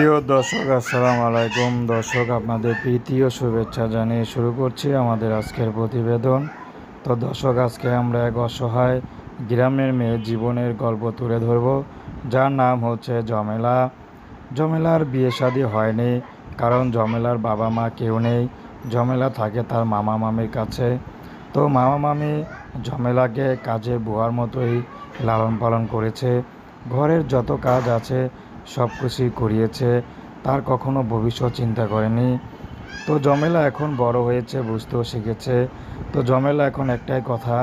প্রিয় দর্শক, আসসালামু আলাইকুম। দর্শক, আপনাদের প্রীতি ও শুভেচ্ছা জানিয়ে শুরু করছি আমাদের আজকের প্রতিবেদন। তো দর্শক, আজকে আমরা এক অসহায় গ্রামের মেয়ের জীবনের গল্প তুলে ধরব, যার নাম হচ্ছে জমেলা। জমেলার বিয়ে শাদী হয়নি, কারণ জমেলার বাবা মা কেউ নেই। জমেলা থাকে তার মামা মামির কাছে। তো মামা মামি জমেলাকে কাজে বুয়ার মতোই লালন পালন করেছে। ঘরের যত কাজ আছে সব কিছুই করিয়েছে, তার কখনো ভবিষ্যৎ চিন্তা করেনি। তো জমেলা এখন বড় হয়েছে বুঝতেও শিখেছে। তো জমেলা এখন একটাই কথা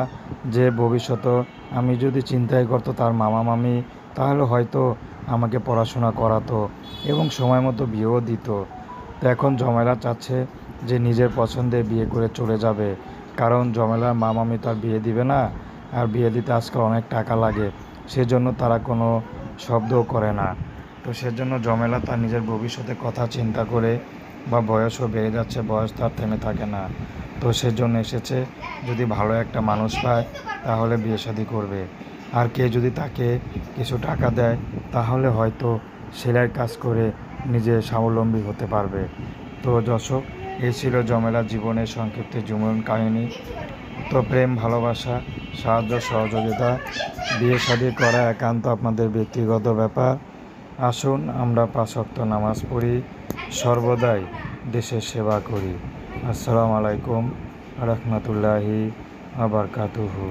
যে, ভবিষ্যতে আমি যদি চিন্তাই করতো তার মামা মামি, তাহলে হয়তো আমাকে পড়াশোনা করাতো এবং সময় মতো বিয়েও দিত। তো এখন জমেলা চাচ্ছে যে, নিজের পছন্দে বিয়ে করে চলে যাবে। কারণ জমেলার মা মামি তার বিয়ে দিবে না, আর বিয়ে দিতে আজকাল অনেক টাকা লাগে, সেজন্য তারা কোনো শব্দও করে না। তো সেজন্য জমেলা তার নিজের ভবিষ্যতে কথা চিন্তা করে বা বয়সও বেড়ে যাচ্ছে, বয়স তার থেমে থাকে না। তো সেজন্য এসেছে, যদি ভালো একটা মানুষ পায়, তাহলে বিয়ে শাদী করবে। আর কে যদি তাকে কিছু টাকা দেয়, তাহলে হয়তো সেলাইয়ের কাজ করে নিজে স্বাবলম্বী হতে পারবে। তো দর্শক, এই ছিল জমেলা জীবনের সংক্ষিপ্ত জীবন কাহিনী। তো প্রেম, ভালোবাসা, সাহায্য, সহযোগিতা, বিয়ে শাদী করা একান্ত আপনাদের ব্যক্তিগত ব্যাপার। আসুন আমরা পাঁচক্ত নামাজ পড়ি সর্বদাই দেশের সেবা করি। আসসালামু আলাইকুম রহমতুল্লাহি আবরকাতুহু